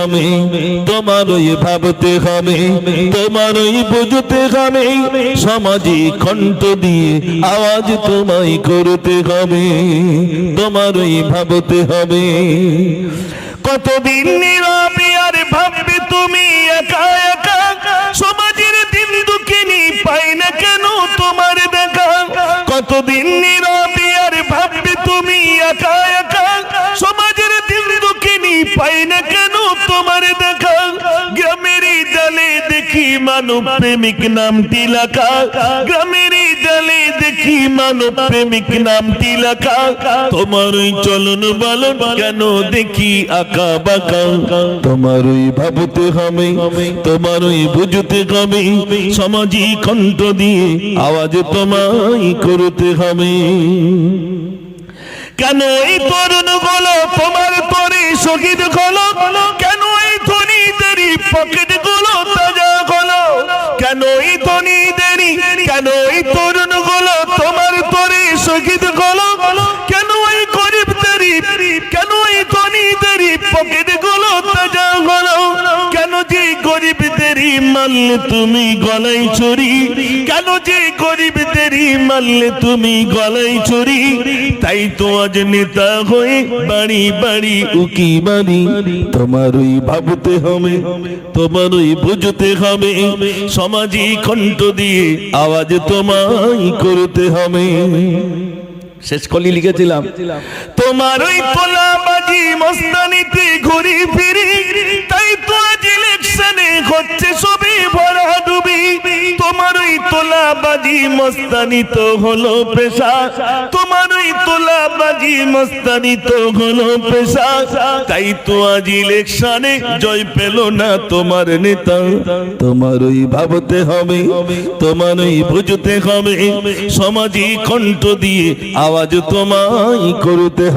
হবে তোমার ওই ভাবতে হবে তোমার ওই বুঝতে হবে সামাজিক কণ্ঠ দিয়ে আওয়াজ তোমায় করতে হবে তোমার ওই ভাবতে হবে। কতদিন আর ভাববে তুমি একা একা, সমাজের দিন দুঃখিনী পাই না কেন তোমার দেখা? কতদিন নীরবে আর ভাববে তুমি একা একা, সমাজের দিন দুঃখিনী পাই না কেন তোমার দেখা গ্রামের জালে দেখি মানব প্রেমিক নামটি লেখা। গ্রামের জালে দেখি মানব প্রেমিক নামটি লেখা। তোমার ওই চলন বলন কেন দেখি আঁকা বাঁকা। তোমার ওই ভাবতে হবে তোমার ওই বুঝতে হবে সামাজিক কণ্ঠ দিয়ে আওয়াজ তোমায় করতে হবে। কেন এই তরুণগুলো তোমার পরে শহীদ পকেটগুলো তাজা হলো। কেন এই ধনীদেরই কেন এই তরুণগুলো তোমার শহীদ হলো? কেন এই গরিবদেরই কেন এই ধনীদেরই পকেট মারলে তুমি গলায় চুরি। কেন যে গরিবদেরই মারলে তুমি গলায় চুরি। তাই তো আজ নেতা হয়ে বাড়ি বাড়ি উকি তোমার ওই ভাবতে হবে তোমার ওই বুঝতে হবে। সমাজই কণ্ঠ দিয়ে আওয়াজ তোমায় করতে হবে। শেষ কলি লিখেছিলাম। তোমার ওই হচ্ছে সবই ভরা ডুবি। তোমার ওই তোলাবাজি তো হলো পেশা। তোমার ওই তোলাবাজি তো হলো পেশা। তাই তো আজ ইলেকশনে জয় পেল না তোমার নেতা। তোমার ওই ভাবতে হবে, তোমার ওই বুঝতে হবে। সমাজই কণ্ঠ দিয়ে আওয়াজ তোমায় করতে